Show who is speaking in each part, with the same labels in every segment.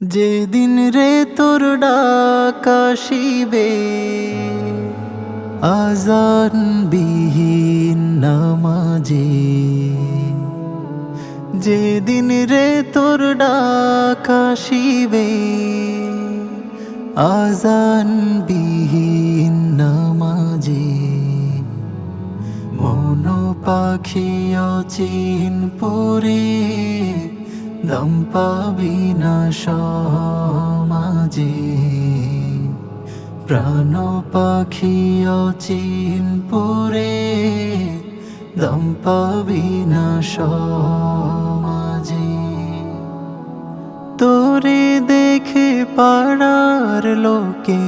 Speaker 1: যেদিন রে তোর ডাকাশিবে আজান বিহীন নামাজে। যেদিন রে তোর ডাকাশিবে আজান বিহীন নামাজে। মন পাখি অচিন পরে দম পাবি না সমাজে প্রাণ পাখি অচিন পরে দম পাবি না সমাজে তোরে দেখে পাড়ার লোকে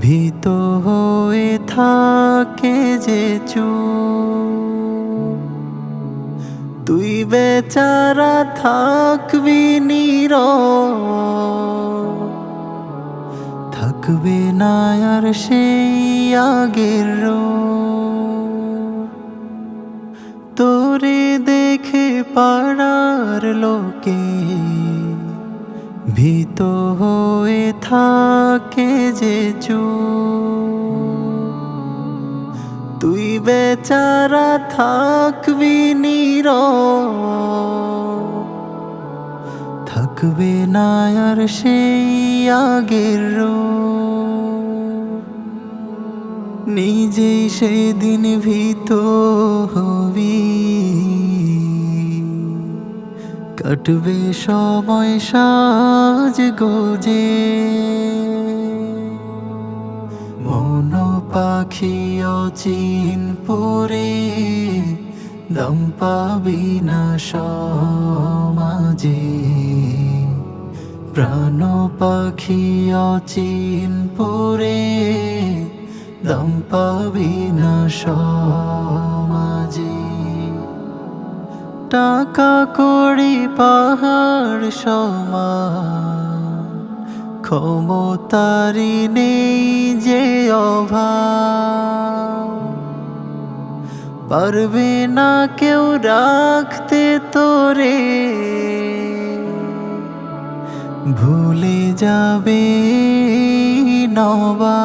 Speaker 1: ভীত হয়ে থাকে যে চুপ। তুই বেচারা থাকবি নীর থাকবে না আর সেই আগের তোরে দেখে পাড়ার লোকে ভীত হয়ে থাকে যে চুপ। বেচারা থাকবি নীর থাকবে না আর সেই আগের। নিজেই সেদিন ভীত হবি। কাটবে সময় সাজ গোজে। পাখি অচিন পরে দম পাবি না সমাজে। প্রাণ পাখি অচিন পরে দম পাবি না সমাজে। টাকা করি পাহাড় সমান ক্ষমতারি নেই যে অভাব। পারবে না কেউ রাখতে তোরে। ভুলে যাবে নবা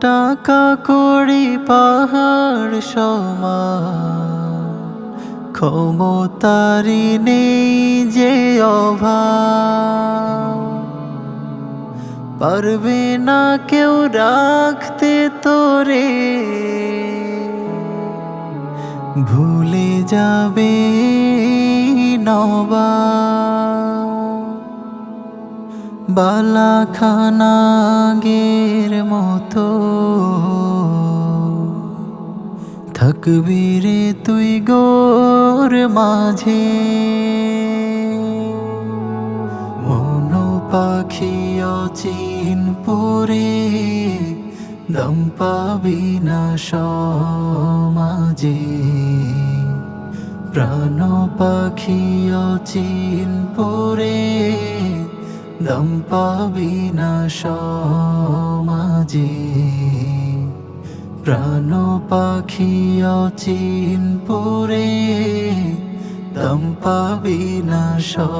Speaker 1: টাকা করি পাহাড় সমান। ক্ষমতারি নেই যে অভাব। পারবে না কেউ রাখতে তোরে। ভুলে যাবে নবা। বালাখানাগের মতো। থাকবি রে তুই গোর মাঝে। পাখি অচিন পরে দম পাবি না সমাজে। প্রাণ পাখি অচিন পরে দম পাবি না সমাজে। প্রাণ পাখি অচিন পরে দম না সমাজে।